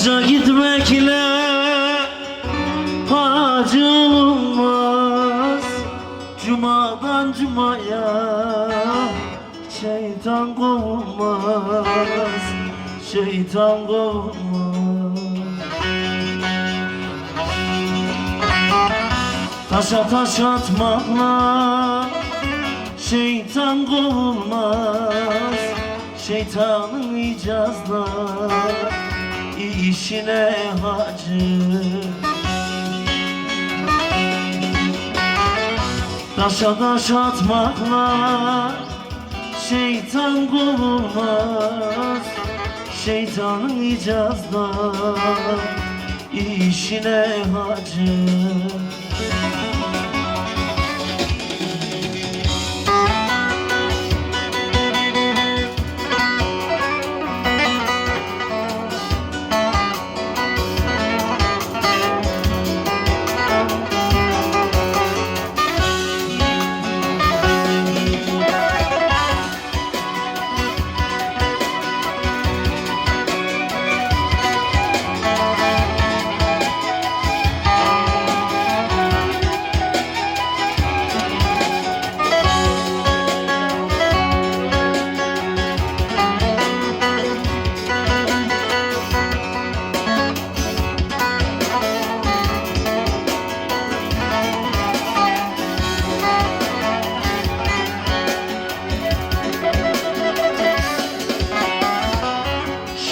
Hacca gitmekle hacı olmaz. Cumadan cumaya şeytan kovulmaz. Şeytan kovulmaz. Taşa taş atmakla şeytan kovulmaz. Şeytanın icazla işine hacı. Taşa taş atmakla şeytan kovulmaz. Şeytanın icazla işine hacı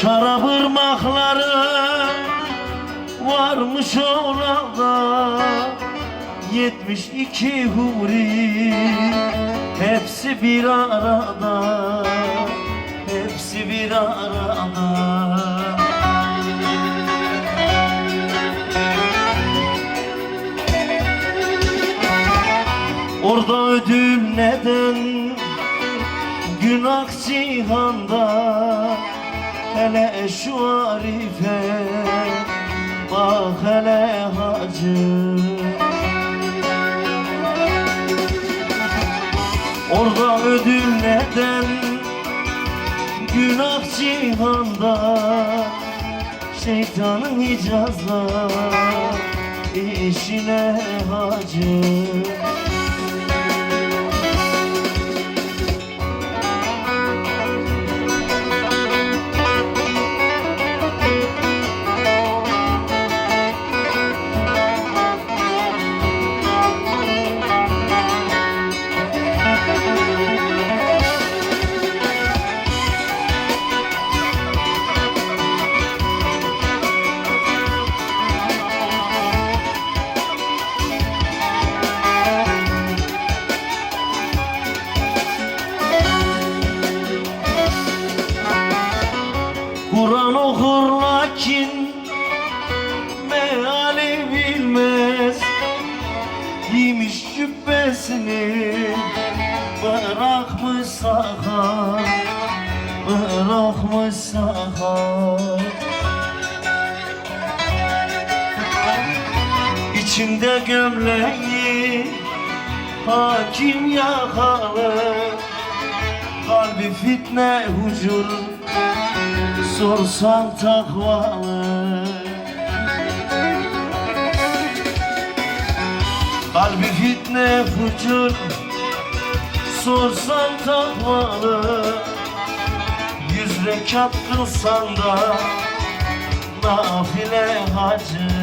Şarap ırmakları varmış orada. Yetmiş iki huri hepsi bir arada. Hepsi bir arada. Orada ödül neden Günah cihanda Hele şu arife Bak hele hacı. Orada ödül neden Günah cihanda? Şeytanın icazla işine hacı cübbesini bırakmış saha Bırakmış saha İçinde gömleği hakim yakalı Kalbi fitne hucur sorsan takvalı. Kalbi fitne fucur sorsan takvalı Yüz rekat kılsan da nafile hacı